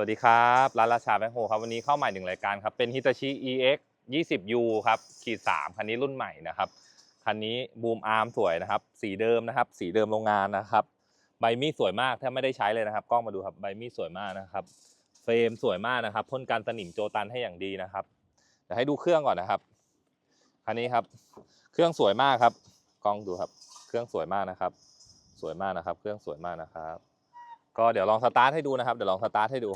วัสดีครับร้านราชาแบงโฮครับวันนี้เข้าใหม่หนึ่งรายการครับเป็น Hitachi EX 20U ครับขีด3คันนี้รุ่นใหม่นะครับคันนี้บูมอาร์มสวยนะครับ สีเดิมนะครับ สีเดิมโรงงานนะครับ ใบมีดสวยมากแทบไม่ได้ใช้เลยนะครับกล้องมาดูครับใบมีดสวยมากนะครับ เฟรมสวยมากนะครับพ่นกันสนิมโจตันให้อย่างดีนะครับเดี๋ยวให้ดูเครื่องก่อนนะครับคันนี้ครับ เครื่องสวยมากครับกล้องดูครับ เครื่องสวยมากนะครับ สวยมากนะครับ เครื่องสวยมากนะครับ ก็เดี๋ยวลองสตาร์ทให้ดูนะครับเดี๋ยวลองสตาร์ทให้ดู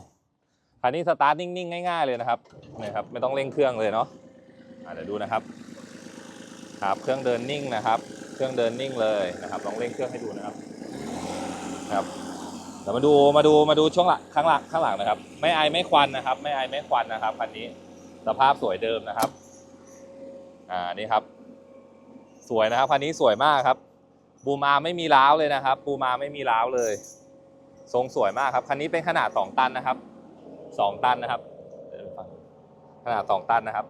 คันนี้สตาร์ทนิ่งๆง่ายๆเลยนะครับนี่ครับ ไม่ต้องเร่งเครื่องเลยเนาะะเดี๋ยวดูนะครับครับเครื่องเดินนิ่งนะครับ เครื่องเดินนิ่งเลยนะครับ ลองเร่งเครื่องให้ดูนะครับครับเดี๋ยวมาดูมาดูมาดูช่วงหลังข้างหลังข้างหลังนะครับ ไม่ไอไม่ควันนะครับ ไม่ไอไม่ควันนะครับคันนี้สภาพสวยเดิมนะครับอ่านี่ครับ สวยนะครับคันนี้สวยมากครับบูมาไม่มีล้าวเลยนะครับบูมาไม่มีล้าวเลย ทรงสวยมากครับ คันนี้เป็นขนาด 2 ตันนะครับ 2 ตันนะครับเดี๋ยวฟังขนาด 2 ตันนะครับ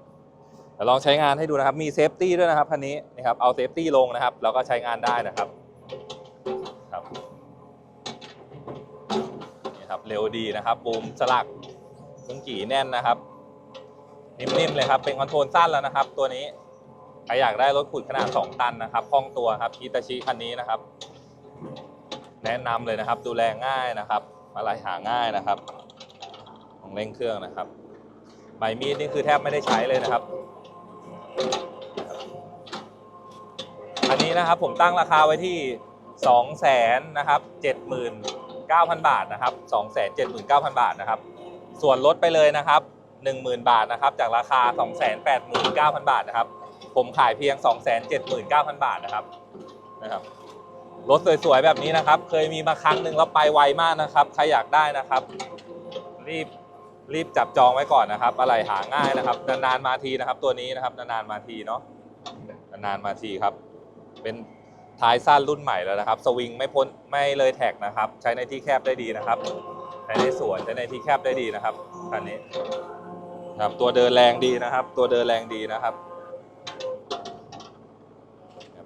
เดี๋ยวลองใช้งานให้ดูนะครับ มีเซฟตี้ด้วยนะครับคันนี้นะครับ เอาเซฟตี้ลงนะครับ แล้วก็ใช้งานได้นะครับ ครับนี่ครับ เร็วดีนะครับบูมสลักมุงกี่แน่นนะครับ นิ่มๆเลยครับ เป็นคอนโทรลสั้นแล้วนะครับ ตัวนี้ ใครอยากได้รถขุดขนาด 2 ตันนะครับคล่องตัวครับฮิตาชิคันนี้นะครับ แนะนำเลยนะครับ ดูแลง่ายนะครับอะไรหาง่ายนะครับ ของเร่งเครื่องนะครับใบมีดนี่คือแทบไม่ได้ใช้เลยนะครับ อันนี้นะครับผมตั้งราคาไว้ที่2 0 0แสนนะครับ79,000บาทนะครับ2 7 9 0 0 0บาทนะครับ ส่วนลดไปเลยนะครับ10,000บาทนะครับจากราคา289,000บาทนะครับ ผมขายเพียง279,000บาทนะครับนะครับ รถสวยๆแบบนี้นะครับ เคยมีมาครั้งหนึ่งแล้วไปไวมากนะครับ ใครอยากได้นะครับ รีบรีบจับจองไว้ก่อนนะครับ อะไรหาง่ายนะครับ นานๆมาทีนะครับ ตัวนี้นะครับ นานๆมาทีเนาะนานๆมาทีครับ เป็นท้ายสั้นรุ่นใหม่แล้วนะครับ สวิงไม่พ้นไม่เลยแท็กนะครับ ใช้ในที่แคบได้ดีนะครับ ใช้ในสวนใช้ในที่แคบได้ดีนะครับคันนี้ครับตัวเดินแรงดีนะครับ ตัวเดินแรงดีนะครับ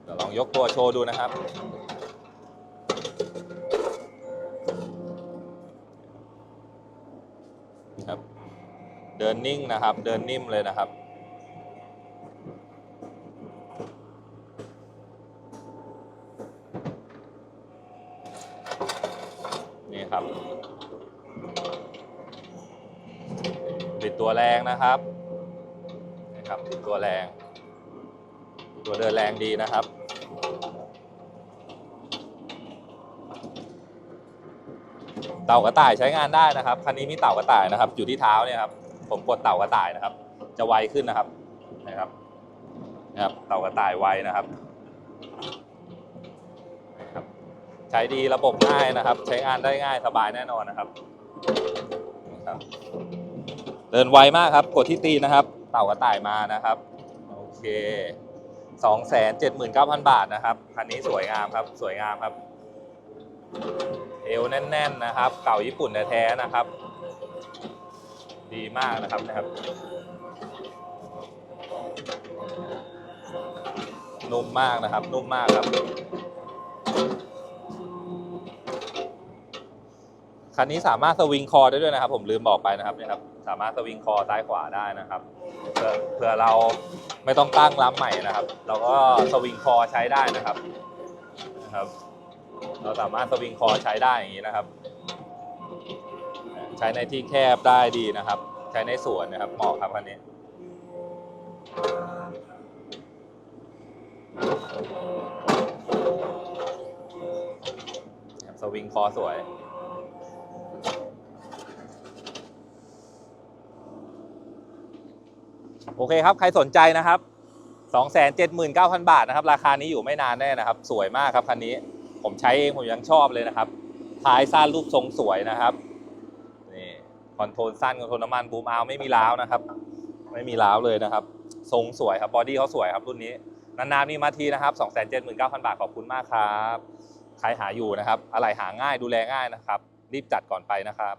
เดี๋ยวลองยกตัวโชว์ดูนะครับ เดินนิ่งนะครับ เดินนิ่มเลยนะครับ นี่ครับ บิดตัวแรงนะครับนี่ครับบิดตัวแรง ตัวเดินแรงดีนะครับเต่ากระต่ายใช้งานได้นะครับ คันนี้มีเต่ากระต่ายนะครับ อยู่ที่เท้าเนี่ยครับ ผมกดเต่ากระต่ายนะครับ จะไวขึ้นนะครับนะครับนะครับเต่ากระต่ายไวนะครับ ใช้ดีระบบง่ายนะครับ ใช้งานได้ง่ายสบายแน่นอนนะครับเดินไวมากครับ กดที่ตีนะครับ เต่ากระต่ายมานะครับโอเคสองแสนเจ็ดหมื่นเก้าพันบาทนะครับคันนี้สวยงามครับ สวยงามครับ เอวแน่น ๆนะครับ เก่าญี่ปุ่นแท้ๆนะครับ ดีมากนะครับนะครับนุ่มมากนะครับ นุ่มมากครับ คันนี้สามารถสวิงคอได้ด้วยนะครับ ผมลืมบอกไปนะครับนี่ครับ สามารถสวิงคอซ้ายขวาได้นะครับเผื่อเผื่อเราไม่ต้องตั้งล้ำใหม่นะครับ เราก็สวิงคอใช้ได้นะครับนะครับ เราสามารถสวิงคอใช้ได้อย่างนี้นะครับ ใช้ในที่แคบได้ดีนะครับ ใช้ในสวนนะครับเหมาะครับคันนี้สวิงคอสวยโอเคครับ ใครสนใจนะครับ 279,000 บาทนะครับ ราคานี้อยู่ไม่นานแน่นะครับ สวยมากครับคันนี้ ผมใช้เองผมยังชอบเลยนะครับ ท้ายสั้นรูปทรงสวยนะครับ คอนโทรลสั้นคอนโทรลน้ำมันบูมเอาไม่มีล้าวนะครับ ไม่มีล้าวเลยนะครับ ทรงสวยครับบอดี้เขาสวยครับรุ่นนี้นานๆนี่มาทีนะครับ279,000 บาทขอบคุณมากครับ ใครหาอยู่นะครับ อะไรหาง่ายดูแลง่ายนะครับ รีบจัดก่อนไปนะครับ